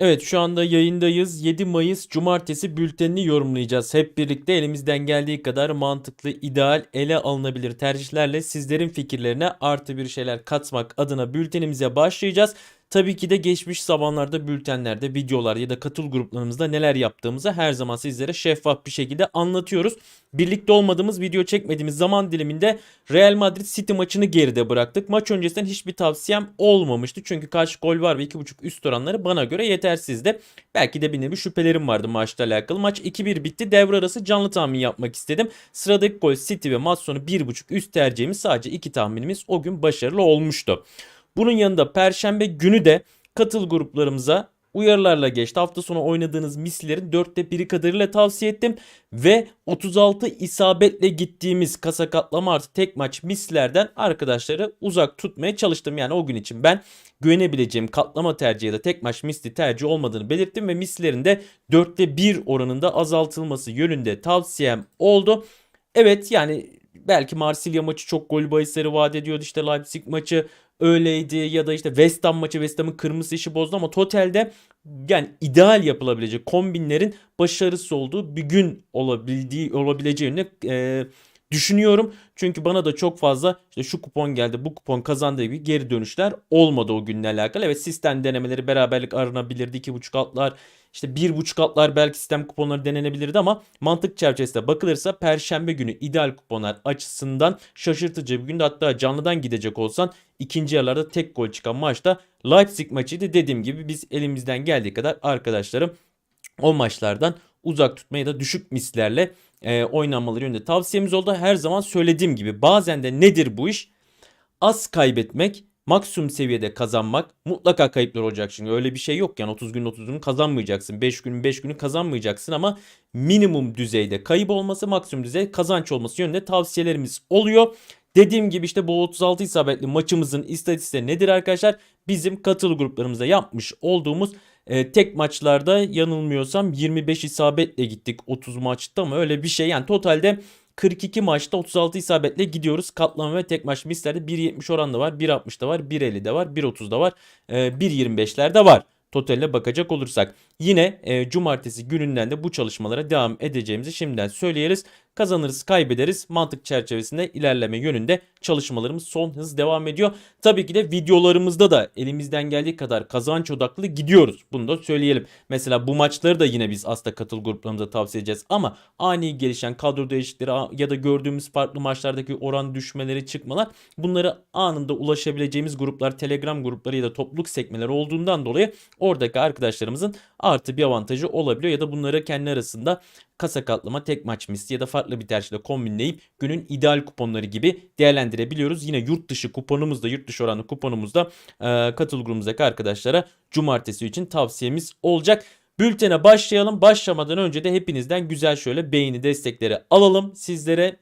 Evet şu anda yayındayız. 7 Mayıs Cumartesi bültenini yorumlayacağız. Hep birlikte elimizden geldiği kadar mantıklı, ideal, ele alınabilir tercihlerle sizlerin fikirlerine artı bir şeyler katmak adına bültenimize başlayacağız. Tabii ki de geçmiş zamanlarda bültenlerde, videolar ya da katıl gruplarımızda neler yaptığımızı her zaman sizlere şeffaf bir şekilde anlatıyoruz. Birlikte olmadığımız, video çekmediğimiz zaman diliminde Real Madrid City maçını geride bıraktık. Maç öncesinden hiçbir tavsiyem olmamıştı. Çünkü kaç gol var ve 2.5 üst oranları bana göre yetersizdi. Belki de bir nevi şüphelerim vardı maçla alakalı. Maç 2-1 bitti. Devre arası canlı tahmin yapmak istedim. Sıradaki gol City ve maç sonu 1.5 üst tercihimiz sadece iki tahminimiz o gün başarılı olmuştu. Bunun yanında perşembe günü de katıl gruplarımıza uyarılarla geçti. Hafta sonu oynadığınız mislerin dörtte biri kadarıyla tavsiye ettim. Ve 36 isabetle gittiğimiz kasa katlama artı tek maç mislerden arkadaşları uzak tutmaya çalıştım. Yani o gün için ben güvenebileceğim katlama tercihi ya da tek maç misli tercih olmadığını belirttim. Ve mislerin de dörtte bir oranında azaltılması yönünde tavsiyem oldu. Evet yani belki Marsilya maçı çok gol bahisleri vaat ediyordu. İşte Leipzig maçı öyleydi ya da işte West Ham maçı West Ham'ın kırmızı işi bozdu ama totalde yani ideal yapılabilecek kombinlerin başarısı olduğu bir gün olabildiği olabileceğini e, düşünüyorum. Çünkü bana da çok fazla işte şu kupon geldi bu kupon kazandığı gibi geri dönüşler olmadı o günle alakalı. Evet sistem denemeleri beraberlik aranabilirdi. 2.5 altlar işte 1.5 altlar belki sistem kuponları denenebilirdi ama mantık çerçevesinde bakılırsa perşembe günü ideal kuponlar açısından şaşırtıcı bir günde hatta canlıdan gidecek olsan ikinci yarılarda tek gol çıkan maçta Leipzig maçıydı. Dediğim gibi biz elimizden geldiği kadar arkadaşlarım o maçlardan uzak tutmaya da düşük mislerle e, oynanmaları yönünde tavsiyemiz oldu. Her zaman söylediğim gibi bazen de nedir bu iş? Az kaybetmek, maksimum seviyede kazanmak mutlaka kayıplar olacak çünkü öyle bir şey yok yani 30 gün 30 gün kazanmayacaksın 5 gün 5 günü kazanmayacaksın ama minimum düzeyde kayıp olması maksimum düzey kazanç olması yönünde tavsiyelerimiz oluyor. Dediğim gibi işte bu 36 isabetli maçımızın istatistiği nedir arkadaşlar? Bizim katıl gruplarımızda yapmış olduğumuz e, tek maçlarda yanılmıyorsam 25 isabetle gittik 30 maçta mı öyle bir şey. Yani totalde 42 maçta 36 isabetle gidiyoruz. Katlama ve tek maç mislerde 1.70 oranda var, 1.60'da var, 1.50'de var, 1.30'da var, e, 1.25'lerde var totaline bakacak olursak. Yine e, cumartesi gününden de bu çalışmalara devam edeceğimizi şimdiden söyleyeriz. Kazanırız kaybederiz mantık çerçevesinde ilerleme yönünde çalışmalarımız son hız devam ediyor. Tabii ki de videolarımızda da elimizden geldiği kadar kazanç odaklı gidiyoruz. Bunu da söyleyelim. Mesela bu maçları da yine biz aslında katıl gruplarımıza tavsiye edeceğiz. Ama ani gelişen kadro değişiklikleri ya da gördüğümüz farklı maçlardaki oran düşmeleri çıkmalar bunları anında ulaşabileceğimiz gruplar telegram grupları ya da topluluk sekmeleri olduğundan dolayı oradaki arkadaşlarımızın artı bir avantajı olabiliyor ya da bunları kendi arasında kasa katlama, tek maç misli ya da farklı bir tercihle kombinleyip günün ideal kuponları gibi değerlendirebiliyoruz. Yine yurt dışı kuponumuzda, yurt dışı oranlı kuponumuzda e, katıl grubumuzdaki arkadaşlara cumartesi için tavsiyemiz olacak. Bültene başlayalım. Başlamadan önce de hepinizden güzel şöyle beğeni destekleri alalım. Sizlere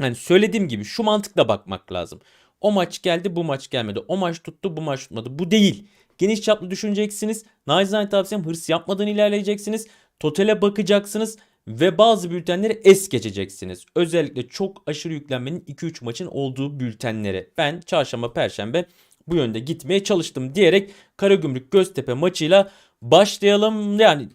yani söylediğim gibi şu mantıkla bakmak lazım. O maç geldi, bu maç gelmedi. O maç tuttu, bu maç tutmadı. Bu değil. Geniş çaplı düşüneceksiniz. Naizane tavsiyem hırs yapmadan ilerleyeceksiniz. Totale bakacaksınız ve bazı bültenleri es geçeceksiniz. Özellikle çok aşırı yüklenmenin 2-3 maçın olduğu bültenlere. Ben çarşamba perşembe bu yönde gitmeye çalıştım diyerek Karagümrük Göztepe maçıyla başlayalım. Yani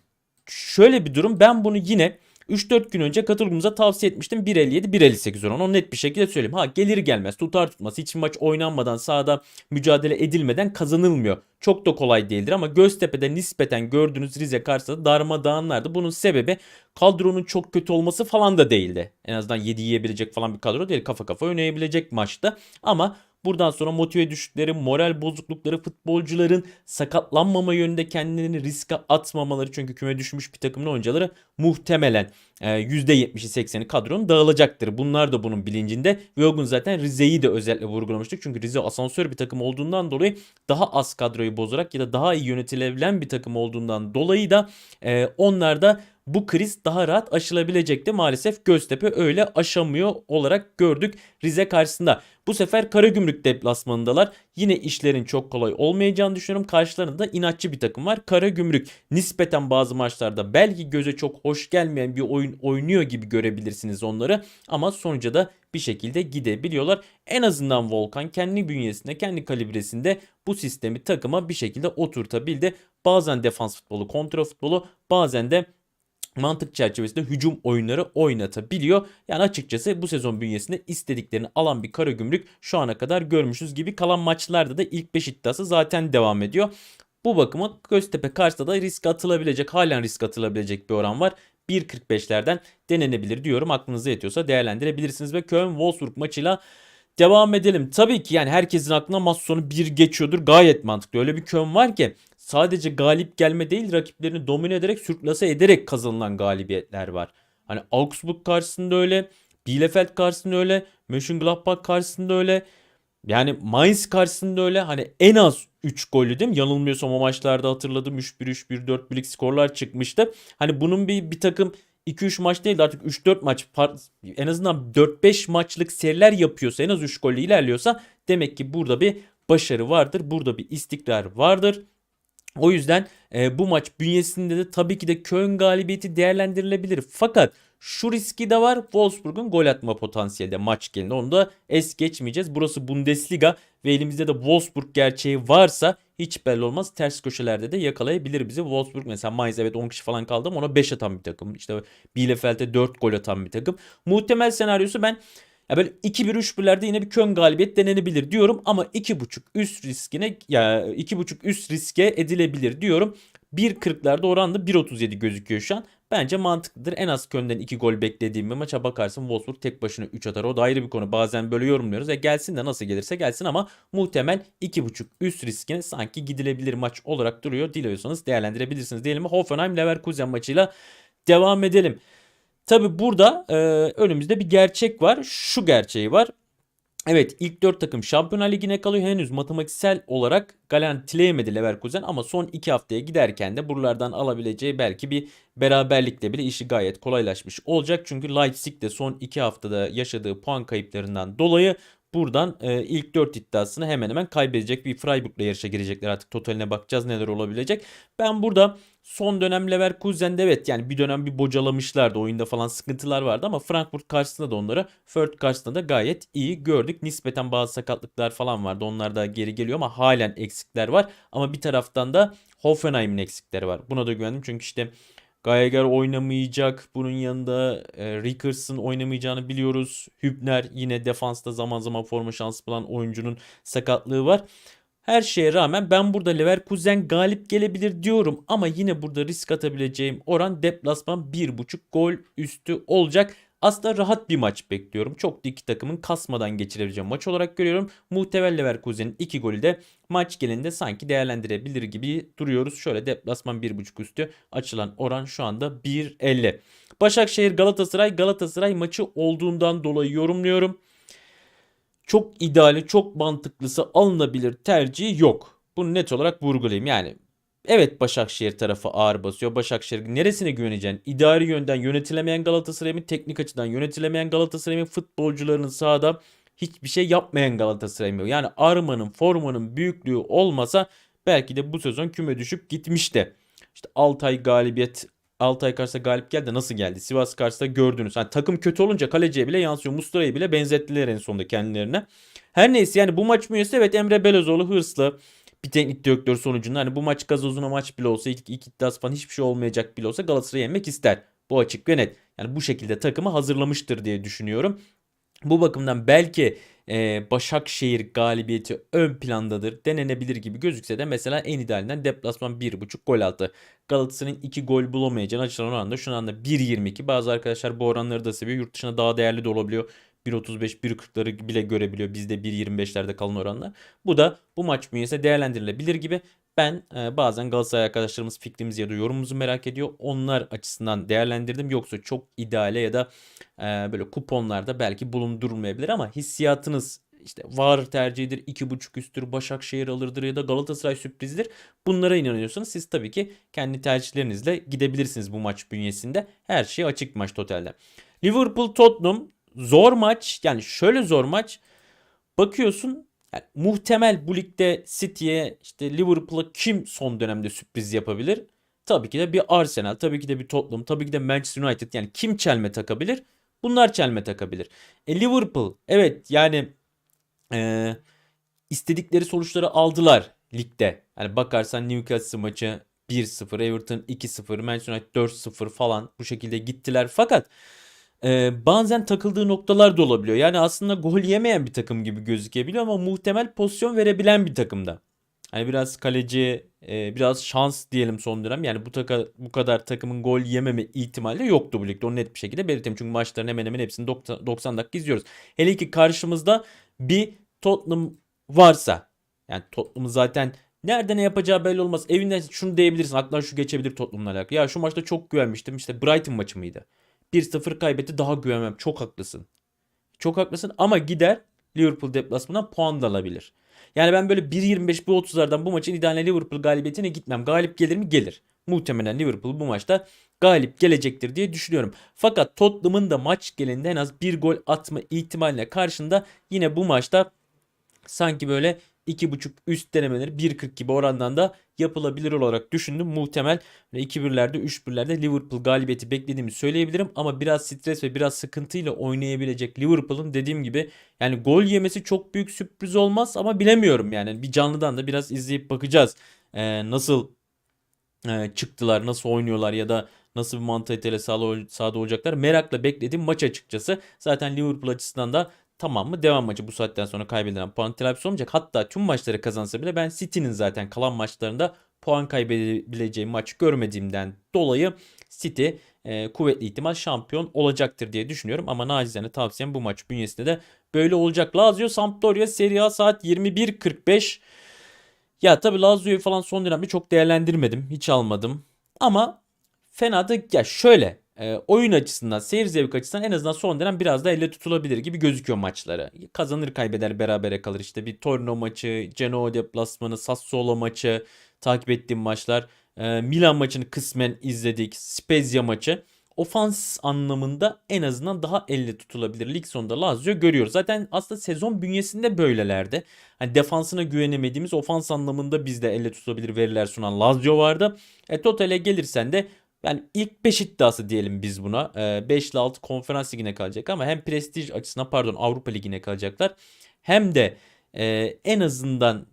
şöyle bir durum ben bunu yine 3-4 gün önce katılımımıza tavsiye etmiştim. 1.57 1.58 oran. Onu net bir şekilde söyleyeyim. Ha gelir gelmez tutar tutmaz hiç maç oynanmadan sahada mücadele edilmeden kazanılmıyor. Çok da kolay değildir ama Göztepe'de nispeten gördüğünüz Rize karşısında darmadağınlardı. Bunun sebebi kadronun çok kötü olması falan da değildi. En azından 7 yiyebilecek falan bir kadro değil. Kafa kafa oynayabilecek maçta. Ama Buradan sonra motive düşükleri, moral bozuklukları, futbolcuların sakatlanmama yönünde kendilerini riske atmamaları çünkü küme düşmüş bir takımın oyuncuları muhtemelen %70'i e, 80'i kadronun dağılacaktır. Bunlar da bunun bilincinde ve o gün zaten Rize'yi de özellikle vurgulamıştık. Çünkü Rize asansör bir takım olduğundan dolayı daha az kadroyu bozarak ya da daha iyi yönetilebilen bir takım olduğundan dolayı da e, onlar da bu kriz daha rahat aşılabilecekti. Maalesef Göztepe öyle aşamıyor olarak gördük Rize karşısında. Bu sefer Karagümrük deplasmanındalar. Yine işlerin çok kolay olmayacağını düşünüyorum. Karşılarında inatçı bir takım var. Karagümrük nispeten bazı maçlarda belki göze çok hoş gelmeyen bir oyun oynuyor gibi görebilirsiniz onları. Ama sonuca da bir şekilde gidebiliyorlar. En azından Volkan kendi bünyesinde, kendi kalibresinde bu sistemi takıma bir şekilde oturtabildi. Bazen defans futbolu, kontra futbolu, bazen de mantık çerçevesinde hücum oyunları oynatabiliyor. Yani açıkçası bu sezon bünyesinde istediklerini alan bir Karagümrük şu ana kadar görmüşüz gibi kalan maçlarda da ilk 5 iddiası zaten devam ediyor. Bu bakıma Göztepe karşısında da risk atılabilecek, halen risk atılabilecek bir oran var. 1.45'lerden denenebilir diyorum. Aklınıza yetiyorsa değerlendirebilirsiniz ve Köln Wolfsburg maçıyla devam edelim. Tabii ki yani herkesin aklına maç sonu 1 geçiyordur. Gayet mantıklı. Öyle bir Köln var ki sadece galip gelme değil rakiplerini domine ederek sürklase ederek kazanılan galibiyetler var. Hani Augsburg karşısında öyle, Bielefeld karşısında öyle, Mönchengladbach karşısında öyle. Yani Mainz karşısında öyle hani en az 3 gollü değil mi? Yanılmıyorsam o maçlarda hatırladım 3-1 3-1 4-1'lik skorlar çıkmıştı. Hani bunun bir bir takım 2-3 maç değil de artık 3-4 maç en azından 4-5 maçlık seriler yapıyorsa en az 3 golle ilerliyorsa demek ki burada bir başarı vardır. Burada bir istikrar vardır. O yüzden e, bu maç bünyesinde de tabii ki de Köln galibiyeti değerlendirilebilir. Fakat şu riski de var. Wolfsburg'un gol atma potansiyeli de maç gelinde. Onu da es geçmeyeceğiz. Burası Bundesliga ve elimizde de Wolfsburg gerçeği varsa hiç belli olmaz. Ters köşelerde de yakalayabilir bizi. Wolfsburg mesela Mainz evet 10 kişi falan kaldı ama ona 5 atan bir takım. İşte Bielefeld'e 4 gol atan bir takım. Muhtemel senaryosu ben ya böyle 2-1-3-1'lerde yine bir Köln galibiyet denenebilir diyorum ama 2.5 üst riskine ya 2.5 üst riske edilebilir diyorum. 1.40'larda oranda 1.37 gözüküyor şu an. Bence mantıklıdır. En az Köln'den 2 gol beklediğim bir maça bakarsın Wolfsburg tek başına 3 atar. O da ayrı bir konu. Bazen böyle yorumluyoruz. E gelsin de nasıl gelirse gelsin ama muhtemel 2.5 üst riskine sanki gidilebilir maç olarak duruyor. Diliyorsanız değerlendirebilirsiniz. Diyelim Hoffenheim Leverkusen maçıyla devam edelim. Tabi burada e, önümüzde bir gerçek var. Şu gerçeği var. Evet ilk 4 takım Şampiyonlar Ligi'ne kalıyor. Henüz matematiksel olarak garantileyemedi Leverkusen ama son 2 haftaya giderken de buralardan alabileceği belki bir beraberlikle bile işi gayet kolaylaşmış olacak. Çünkü Leipzig de son 2 haftada yaşadığı puan kayıplarından dolayı buradan e, ilk 4 iddiasını hemen hemen kaybedecek bir Freiburg'la yarışa girecekler. Artık totaline bakacağız neler olabilecek. Ben burada son dönem Leverkusen'de evet yani bir dönem bir bocalamışlardı. Oyunda falan sıkıntılar vardı ama Frankfurt karşısında da onları Fürth karşısında da gayet iyi gördük. Nispeten bazı sakatlıklar falan vardı. Onlar da geri geliyor ama halen eksikler var. Ama bir taraftan da Hoffenheim'in eksikleri var. Buna da güvendim çünkü işte Geiger oynamayacak. Bunun yanında e, Rickers'ın oynamayacağını biliyoruz. Hübner yine defansta zaman zaman forma şansı bulan oyuncunun sakatlığı var. Her şeye rağmen ben burada Leverkusen galip gelebilir diyorum ama yine burada risk atabileceğim oran deplasman 1.5 gol üstü olacak. Aslında rahat bir maç bekliyorum. Çok da iki takımın kasmadan geçirebileceğim maç olarak görüyorum. Muhtemel Leverkusen'in 2 golü de maç gelinde sanki değerlendirebilir gibi duruyoruz. Şöyle deplasman 1.5 üstü açılan oran şu anda 1.50. Başakşehir Galatasaray Galatasaray maçı olduğundan dolayı yorumluyorum. Çok ideali, çok mantıklısı alınabilir tercihi yok. Bunu net olarak vurgulayayım. Yani Evet Başakşehir tarafı ağır basıyor. Başakşehir neresine güveneceksin? İdari yönden yönetilemeyen Galatasaray mı? Teknik açıdan yönetilemeyen Galatasaray mı? Futbolcularının sahada hiçbir şey yapmayan Galatasaray mı? Yani Arma'nın formanın büyüklüğü olmasa belki de bu sezon küme düşüp gitmişti. İşte Altay galibiyet Altay karşısında galip geldi nasıl geldi? Sivas karşısında gördünüz. Yani takım kötü olunca kaleciye bile yansıyor. Mustara'yı bile benzettiler en sonunda kendilerine. Her neyse yani bu maç müyesi evet Emre Belözoğlu hırslı bir teknik direktör sonucunda hani bu maç gazozuna maç bile olsa ilk, ilk iddiası falan hiçbir şey olmayacak bile olsa Galatasaray'ı yenmek ister. Bu açık ve net. Yani bu şekilde takımı hazırlamıştır diye düşünüyorum. Bu bakımdan belki e, Başakşehir galibiyeti ön plandadır denenebilir gibi gözükse de mesela en idealinden deplasman 1.5 gol altı. Galatasaray'ın 2 gol bulamayacağını açılan oranda şu anda 1.22. Bazı arkadaşlar bu oranları da seviyor. Yurt dışına daha değerli de olabiliyor. 1.35 1.40'ları bile görebiliyor bizde 1.25'lerde kalan oranla. Bu da bu maç bünyesinde değerlendirilebilir gibi. Ben e, bazen Galatasaray arkadaşlarımız fikrimizi ya da yorumumuzu merak ediyor. Onlar açısından değerlendirdim. Yoksa çok ideale ya da e, böyle kuponlarda belki bulundurulmayabilir ama hissiyatınız işte var tercihidir, 2.5 üstür, Başakşehir alırdır ya da Galatasaray sürprizdir. Bunlara inanıyorsanız siz tabii ki kendi tercihlerinizle gidebilirsiniz bu maç bünyesinde. Her şey açık maç totalde. Liverpool Tottenham zor maç. Yani şöyle zor maç. Bakıyorsun yani muhtemel bu ligde City'ye işte Liverpool'a kim son dönemde sürpriz yapabilir? Tabii ki de bir Arsenal, tabii ki de bir Tottenham, tabii ki de Manchester United. Yani kim çelme takabilir? Bunlar çelme takabilir. E Liverpool evet yani e, istedikleri sonuçları aldılar ligde. Yani bakarsan Newcastle maçı 1-0, Everton 2-0, Manchester United 4-0 falan bu şekilde gittiler. Fakat e, bazen takıldığı noktalar da olabiliyor. Yani aslında gol yemeyen bir takım gibi gözükebiliyor ama muhtemel pozisyon verebilen bir takımda. Hani biraz kaleci, e, biraz şans diyelim son dönem. Yani bu taka, bu kadar takımın gol yememe ihtimali yoktu bu ligde. Onu net bir şekilde belirteyim. Çünkü maçların hemen hemen hepsini 90, 90 dakika izliyoruz. Hele ki karşımızda bir Tottenham varsa. Yani Tottenham'ın zaten nerede ne yapacağı belli olmaz. Evinden şunu diyebilirsin. Aklından şu geçebilir Tottenham'la alakalı. Ya şu maçta çok güvenmiştim. İşte Brighton maçı mıydı? 1-0 kaybetti daha güvenmem. Çok haklısın. Çok haklısın ama gider Liverpool deplasmanından puan da alabilir. Yani ben böyle 1.25 1.30'lardan bu maçın idealine Liverpool galibiyetine gitmem. Galip gelir mi? Gelir. Muhtemelen Liverpool bu maçta galip gelecektir diye düşünüyorum. Fakat Tottenham'ın da maç gelinde en az bir gol atma ihtimaline karşında yine bu maçta sanki böyle 2.5 üst denemeleri 1.40 gibi orandan da yapılabilir olarak düşündüm. Muhtemel 2-1'lerde 3-1'lerde Liverpool galibiyeti beklediğimi söyleyebilirim. Ama biraz stres ve biraz sıkıntıyla oynayabilecek Liverpool'un dediğim gibi yani gol yemesi çok büyük sürpriz olmaz ama bilemiyorum yani. Bir canlıdan da biraz izleyip bakacağız. Ee, nasıl e, çıktılar, nasıl oynuyorlar ya da nasıl bir mantaliteyle sahada olacaklar merakla beklediğim maç açıkçası. Zaten Liverpool açısından da tamam mı devam maçı bu saatten sonra kaybedilen puan telafisi olmayacak. Hatta tüm maçları kazansa bile ben City'nin zaten kalan maçlarında puan kaybedebileceği maç görmediğimden dolayı City e, kuvvetli ihtimal şampiyon olacaktır diye düşünüyorum. Ama nacizane tavsiyem bu maç bünyesinde de böyle olacak. Lazio Sampdoria Serie A saat 21.45. Ya tabii Lazio'yu falan son dönemde çok değerlendirmedim. Hiç almadım. Ama fena da ya şöyle e, oyun açısından, seyir zevk açısından en azından son dönem biraz da elle tutulabilir gibi gözüküyor maçları. Kazanır kaybeder berabere kalır. İşte bir Torino maçı, Genoa deplasmanı, Sassuolo maçı takip ettiğim maçlar. E, Milan maçını kısmen izledik. Spezia maçı. Ofans anlamında en azından daha elle tutulabilir. Lig sonunda Lazio görüyoruz. Zaten aslında sezon bünyesinde böylelerdi. Hani defansına güvenemediğimiz ofans anlamında bizde elle tutulabilir veriler sunan Lazio vardı. E, totale gelirsen de yani ilk 5 iddiası diyelim biz buna. 5 ile 6 konferans ligine kalacak ama hem prestij açısından pardon Avrupa ligine kalacaklar. Hem de e, en azından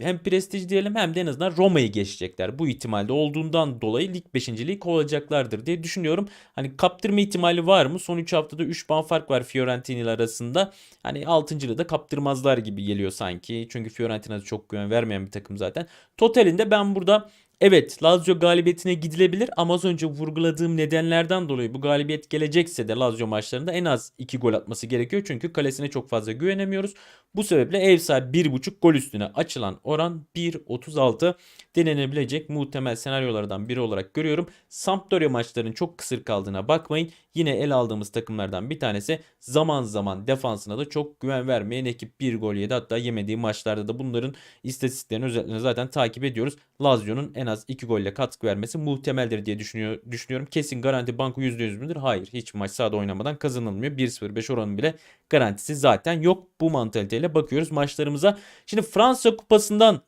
hem prestij diyelim hem de en azından Roma'yı geçecekler. Bu ihtimalde olduğundan dolayı lig 5.liği kovalacaklardır diye düşünüyorum. Hani kaptırma ihtimali var mı? Son 3 haftada 3 puan fark var Fiorentina ile arasında. Hani 6. da kaptırmazlar gibi geliyor sanki. Çünkü Fiorentina'da çok güven vermeyen bir takım zaten. Totalinde ben burada Evet Lazio galibiyetine gidilebilir ama az önce vurguladığım nedenlerden dolayı bu galibiyet gelecekse de Lazio maçlarında en az 2 gol atması gerekiyor. Çünkü kalesine çok fazla güvenemiyoruz. Bu sebeple ev sahibi 1.5 gol üstüne açılan oran 1.36 denenebilecek muhtemel senaryolardan biri olarak görüyorum. Sampdoria maçlarının çok kısır kaldığına bakmayın. Yine el aldığımız takımlardan bir tanesi zaman zaman defansına da çok güven vermeyen ekip 1 gol yedi. Hatta yemediği maçlarda da bunların istatistiklerini özellikle zaten takip ediyoruz. Lazio'nun en az 2 golle katkı vermesi muhtemeldir diye düşünüyor, düşünüyorum. Kesin garanti banko %100 müdür? Hayır. Hiç maç sahada oynamadan kazanılmıyor. 1-0-5 oranı bile garantisi zaten yok. Bu mantaliteyle bakıyoruz maçlarımıza. Şimdi Fransa Kupası'ndan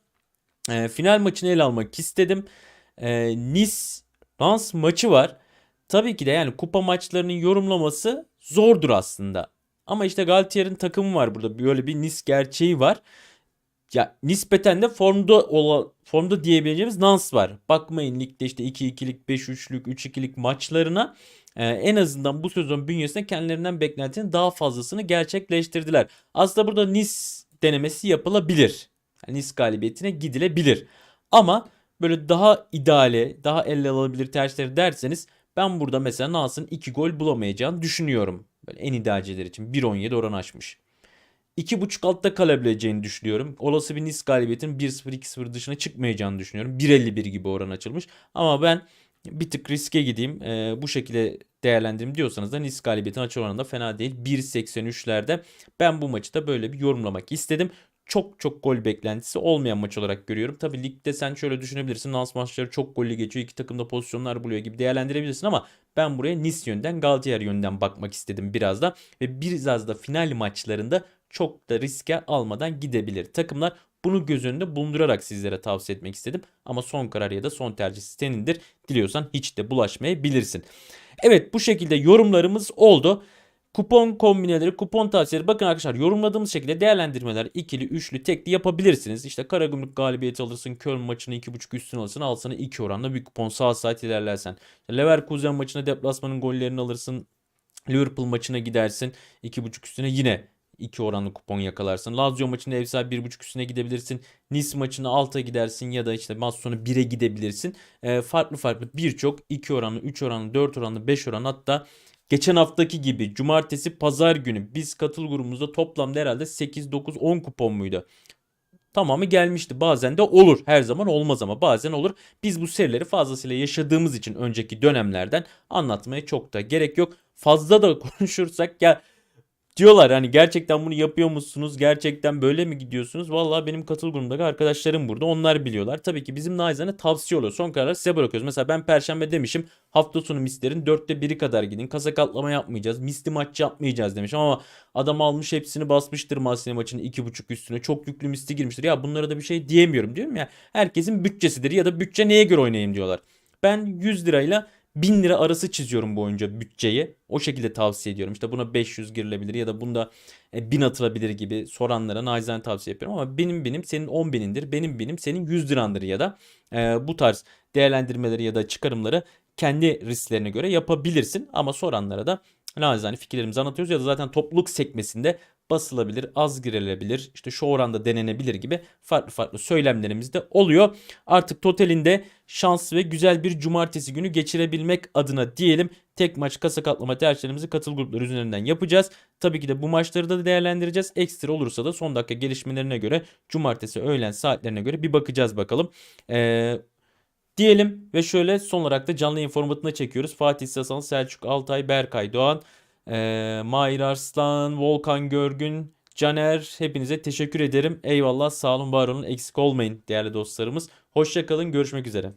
e, final maçını ele almak istedim. E, nice Lens maçı var. Tabii ki de yani kupa maçlarının yorumlaması zordur aslında. Ama işte Galtier'in takımı var burada. Böyle bir Nice gerçeği var. Ya nispeten de formda ola, formda diyebileceğimiz Nans var. Bakmayın ligde işte 2-2'lik, 5-3'lük, 3-2'lik maçlarına e, en azından bu sezon bünyesinde kendilerinden beklentinin daha fazlasını gerçekleştirdiler. Aslında burada Nice denemesi yapılabilir. Yani Nice galibiyetine gidilebilir. Ama böyle daha ideale, daha elle alabilir tercihleri derseniz ben burada mesela Nas'ın 2 gol bulamayacağını düşünüyorum. Böyle en idealciler için 1.17 oran açmış. 2.5 altta kalabileceğini düşünüyorum. Olası bir Nice galibiyetinin 1-0 2-0 dışına çıkmayacağını düşünüyorum. 1.51 gibi oran açılmış. Ama ben bir tık riske gideyim e, bu şekilde değerlendireyim diyorsanız da Nice galibiyetin açı oranında fena değil. 1.83'lerde ben bu maçı da böyle bir yorumlamak istedim. Çok çok gol beklentisi olmayan maç olarak görüyorum. Tabi ligde sen şöyle düşünebilirsin. Lans maçları çok gollü geçiyor. iki takım da pozisyonlar buluyor gibi değerlendirebilirsin ama ben buraya Nice yönden Galtier yönden bakmak istedim biraz da. Ve biraz da final maçlarında çok da riske almadan gidebilir. Takımlar bunu göz önünde bulundurarak sizlere tavsiye etmek istedim. Ama son karar ya da son tercih senindir. Diliyorsan hiç de bulaşmayabilirsin. Evet bu şekilde yorumlarımız oldu. Kupon kombineleri, kupon tavsiyeleri bakın arkadaşlar yorumladığımız şekilde değerlendirmeler ikili, üçlü, tekli yapabilirsiniz. İşte Karagümrük galibiyeti alırsın, Köln maçını 2.5 üstüne alırsın, al sana 2 oranla bir kupon sağ saat ilerlersen. Leverkusen maçına deplasmanın gollerini alırsın, Liverpool maçına gidersin 2.5 üstüne yine 2 oranlı kupon yakalarsın. Lazio maçında ev sahibi 1.5 üstüne gidebilirsin. Nice maçına 6'a gidersin ya da işte maç sonu 1'e gidebilirsin. E, farklı farklı birçok 2 oranlı, 3 oranlı, 4 oranlı, 5 oranlı hatta Geçen haftaki gibi cumartesi pazar günü biz katıl grubumuzda toplamda herhalde 8 9 10 kupon muydu? Tamamı gelmişti. Bazen de olur. Her zaman olmaz ama bazen olur. Biz bu serileri fazlasıyla yaşadığımız için önceki dönemlerden anlatmaya çok da gerek yok. Fazla da konuşursak ya diyorlar hani gerçekten bunu yapıyor musunuz? Gerçekten böyle mi gidiyorsunuz? Vallahi benim katıl grubumdaki arkadaşlarım burada. Onlar biliyorlar. Tabii ki bizim naizane tavsiye oluyor. Son kararı size bırakıyoruz. Mesela ben perşembe demişim. Hafta sonu mislerin dörtte biri kadar gidin. Kasa katlama yapmayacağız. Misli maç yapmayacağız demişim ama adam almış hepsini basmıştır Marsilya maçının iki buçuk üstüne. Çok yüklü misli girmiştir. Ya bunlara da bir şey diyemiyorum diyorum ya. Herkesin bütçesidir ya da bütçe neye göre oynayayım diyorlar. Ben 100 lirayla 1000 lira arası çiziyorum bu oyuncu bütçeyi. O şekilde tavsiye ediyorum. İşte buna 500 girilebilir ya da bunda 1000 atılabilir gibi soranlara naizane tavsiye yapıyorum. Ama benim benim senin 10 binindir. Benim benim senin 100 lirandır ya da e, bu tarz değerlendirmeleri ya da çıkarımları kendi risklerine göre yapabilirsin. Ama soranlara da naizane fikirlerimizi anlatıyoruz ya da zaten topluluk sekmesinde basılabilir, az girilebilir, işte şu oranda denenebilir gibi farklı farklı söylemlerimiz de oluyor. Artık totalinde şans ve güzel bir cumartesi günü geçirebilmek adına diyelim tek maç kasa katlama tercihlerimizi katıl grupları üzerinden yapacağız. Tabii ki de bu maçları da değerlendireceğiz. Ekstra olursa da son dakika gelişmelerine göre cumartesi öğlen saatlerine göre bir bakacağız bakalım. Ee, diyelim ve şöyle son olarak da canlı informatına çekiyoruz. Fatih Sasan, Selçuk Altay, Berkay Doğan, ee, Mahir Arslan, Volkan Görgün, Caner hepinize teşekkür ederim. Eyvallah sağ olun var olun eksik olmayın değerli dostlarımız. Hoşçakalın görüşmek üzere.